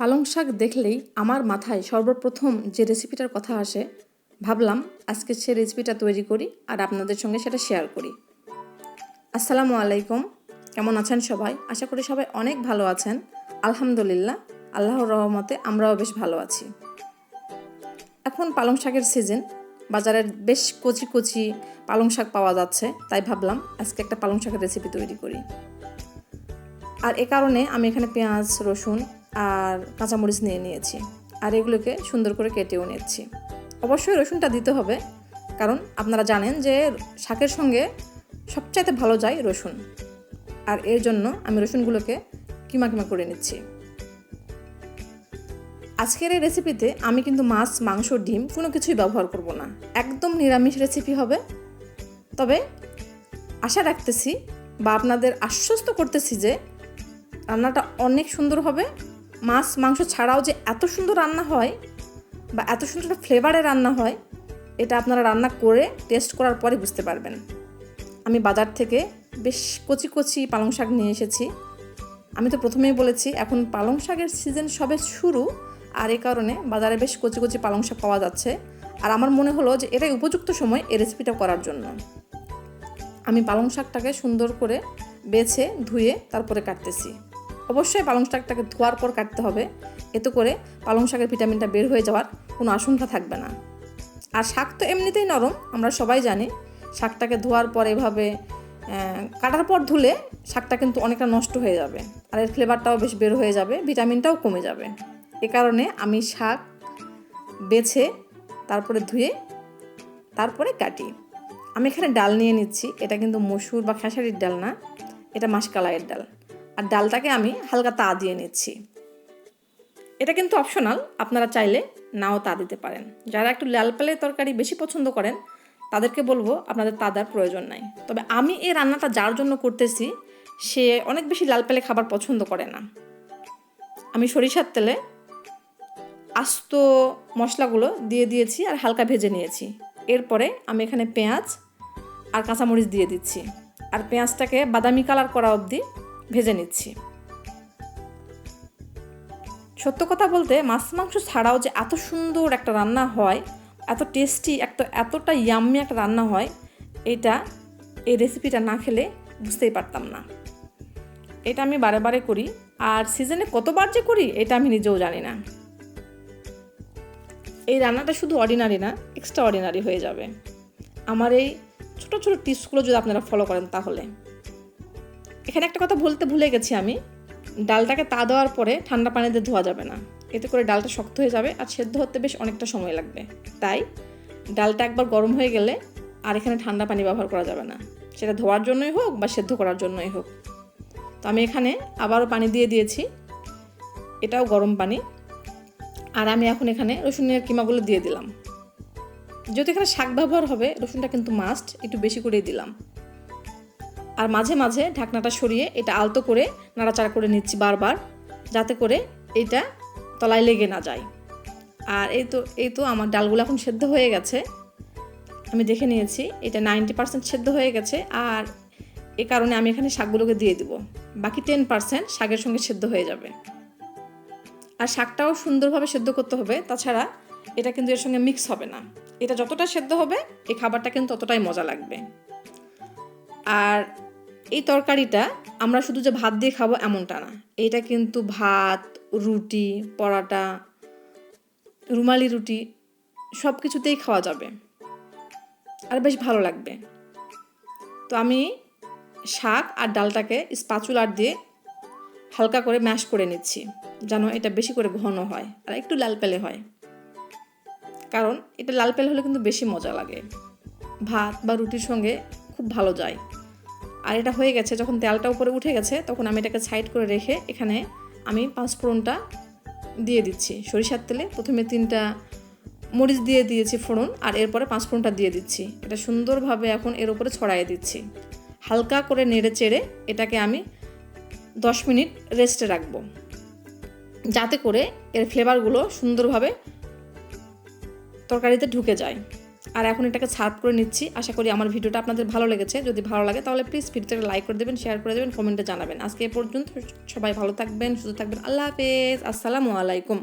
পালং শাক দেখলেই আমার মাথায় সর্বপ্রথম যে রেসিপিটার কথা আসে, ভাবলাম আজকে সে রেসিপিটা তৈরি করি আর আপনাদের সঙ্গে সেটা শেয়ার করি। আসসালামু আলাইকুম। কেমন আছেন সবাই? আশা করি সবাই অনেক ভালো আছেন। আলহামদুলিল্লাহ, আল্লাহর রহমতে আমরাও বেশ ভালো আছি। এখন পালং শাকের সিজন বাজারের বেশ কচি কচি পালং শাক পাওয়া যাচ্ছে, তাই ভাবলাম আজকে একটা পালং শাকের রেসিপি তৈরি করি। আর এ কারণে আমি এখানে পেঁয়াজ, রসুন আর কাঁচামরিচ নিয়ে নিয়েছি আর এগুলোকে সুন্দর করে কেটেও নিচ্ছি। অবশ্যই রসুনটা দিতে হবে, কারণ আপনারা জানেন যে শাকের সঙ্গে সবচাইতে ভালো যায় রসুন। আর এর জন্য আমি রসুনগুলোকে কিমা কিমা করে নিচ্ছি। আজকের এই রেসিপিতে আমি কিন্তু মাছ, মাংস, ডিম কোনো কিছুই ব্যবহার করব না। একদম নিরামিষ রেসিপি হবে। তবে আশা রাখতেছি বা আপনাদের আশ্বস্ত করতেছি যে রান্নাটা অনেক সুন্দর হবে। মাছ, মাংস ছাড়াও যে এত সুন্দর রান্না হয় বা এত সুন্দর একটা ফ্লেভারে রান্না হয়, এটা আপনারা রান্না করে টেস্ট করার পরে বুঝতে পারবেন। আমি বাজার থেকে বেশ কচি কচি পালং শাক নিয়ে এসেছি। আমি তো প্রথমেই বলেছি, এখন পালং শাকের সিজন সবে শুরু আর এ কারণে বাজারে বেশ কচি কচি পালং শাক পাওয়া যাচ্ছে। আর আমার মনে হলো যে এটাই উপযুক্ত সময় এই রেসিপিটা করার জন্য। আমি পালং শাকটাকে সুন্দর করে বেছে, ধুয়ে তারপরে কাটতেছি। অবশ্যই পালং শাকটাকে ধোয়ার পর কাটতে হবে। এতে করে পালং শাকের ভিটামিনটা বের হয়ে যাওয়ার কোনো আশঙ্কা থাকবে না। আর শাক তো এমনিতেই নরম, আমরা সবাই জানি। শাকটাকে ধোয়ার পর এভাবে কাটার পর ধুলে শাকটা কিন্তু অনেকটা নষ্ট হয়ে যাবে। আর এর ফ্লেভারটাও বেশ বের হয়ে যাবে, ভিটামিনটাও কমে যাবে। এ কারণে আমি শাক বেছে তারপরে ধুয়ে তারপরে কাটি। আমি এখানে ডাল নিয়ে নিচ্ছি, এটা কিন্তু মসুর বা খেসারির ডাল না, এটা মাসকালাইয়ের ডাল। আর ডালটাকে আমি হালকা তা দিয়ে নিচ্ছি। এটা কিন্তু অপশনাল, আপনারা চাইলে নাও তা দিতে পারেন। যারা একটু লাল পালে তরকারি বেশি পছন্দ করেন, তাদেরকে বলব আপনাদের তাদার প্রয়োজন নাই। তবে আমি এই রান্নাটা যার জন্য করতেছি, সে অনেক বেশি লাল পেলে খাবার পছন্দ করে না। আমি সরিষার তেলে আস্ত মশলাগুলো দিয়ে দিয়েছি আর হালকা ভেজে নিয়েছি। এরপরে আমি এখানে পেঁয়াজ আর কাঁচামরিচ দিয়ে দিচ্ছি। আর পেঁয়াজটাকে বাদামি কালার করা অবধি ভেজে নিচ্ছি। সত্য কথা বলতে মাছ মাংস ছাড়াও যে এত সুন্দর একটা রান্না হয়, এত টেস্টি একটা এতটা ইয়াম্মি একটা রান্না হয়, এটা এই রেসিপিটা না খেলে বুঝতেই পারতাম না। এটা আমি বারে বারে করি আর সিজনে কতবার যে করি, এটা আমি নিজেও জানি না। এই রান্নাটা শুধু অর্ডিনারি না এক্সট্রা অর্ডিনারি হয়ে যাবে। আমার এই ছোটো ছোটো টিপসগুলো যদি আপনারা ফলো করেন তাহলে। এখানে একটা কথা বলতে ভুলে গেছি আমি। ডালটাকে তা দেওয়ার পরে ঠান্ডা পানিতে ধোয়া যাবে না। এতে করে ডালটা শক্ত হয়ে যাবে আর সেদ্ধ হতে বেশ অনেকটা সময় লাগবে। তাই ডালটা একবার গরম হয়ে গেলে আর এখানে ঠান্ডা পানি ব্যবহার করা যাবে না। সেটা ধোয়ার জন্যই হোক বা সেদ্ধ করার জন্যই হোক। তো আমি এখানে আবারও পানি দিয়ে দিয়েছি। এটাও গরম পানি। আর আমি এখন এখানে রসুনের কিমাগুলো দিয়ে দিলাম। যেহেতু এখানে শাক ব্যবহার হবে, রসুনটা কিন্তু মাস্ট একটু বেশি করেই দিলাম। আর মাঝে মাঝে ঢাকনাটা সরিয়ে এটা আলতো করে নাড়াচাড়া করে নিচ্ছি বারবার, যাতে করে এটা তলায় লেগে না যায়। আর এই তো এই তো আমার ডালগুলো এখন সেদ্ধ হয়ে গেছে। আমি দেখে নিয়েছি, এটা নাইনটি পার্সেন্ট সেদ্ধ হয়ে গেছে আর এ কারণে আমি এখানে শাকগুলোকে দিয়ে দিব। বাকি টেন পার্সেন্ট শাকের সঙ্গে সেদ্ধ হয়ে যাবে। আর শাকটাও সুন্দরভাবে সেদ্ধ করতে হবে, তাছাড়া এটা কিন্তু এর সঙ্গে মিক্স হবে না। এটা যতটা সেদ্ধ হবে, এই খাবারটা কিন্তু ততটাই মজা লাগবে। আর এই তরকারিটা আমরা শুধু যে ভাত দিয়ে খাব এমনটা না। এটা কিন্তু ভাত, রুটি, পরাটা, রুমালি রুটি সব কিছুতেই খাওয়া যাবে। আর বেশ ভালো লাগবে। তো আমি শাক আর ডালটাকে স্পাচুলার দিয়ে হালকা করে ম্যাশ করে নিচ্ছি, যেন এটা বেশি করে ঘন হয় আর একটু লাল পেলে হয়। কারণ এটা লাল পেলে হলে কিন্তু বেশি মজা লাগে। ভাত বা রুটির সঙ্গে খুব ভালো যায়। আর এটা হয়ে গেছে, যখন তেলটা উপরে উঠে গেছে, তখন আমি এটাকে সাইড করে রেখে এখানে আমি পাঁচফোড়নটা দিয়ে দিচ্ছি। সরিষার তেলে প্রথমে তিনটা মরিচ দিয়ে দিয়েছি ফোড়ন আর এরপরে পাঁচফোড়নটা দিয়ে দিচ্ছি। এটা সুন্দরভাবে এখন এর উপরে ছড়াইয়ে দিচ্ছি। হালকা করে নেড়ে চেড়ে এটাকে আমি দশ মিনিট রেস্টে রাখব। যাতে করে এর ফ্লেভারগুলো সুন্দরভাবে তরকারিতে ঢুকে যায়। আর এখন এটাকে সার্ভ করে নিচ্ছি। আশা করি আমার ভিডিওটা আপনাদের ভালো লেগেছে। যদি ভালো লাগে তাহলে প্লিজ ভিডিওটাকে লাইক করে দেবেন শেয়ার করে দেবেন কমেন্টে জানাবেন। আজকে এ পর্যন্ত সবাই ভালো থাকবেন, সুস্থ থাকবেন। আল্লাহ হাফেজ। আসসালামু আলাইকুম।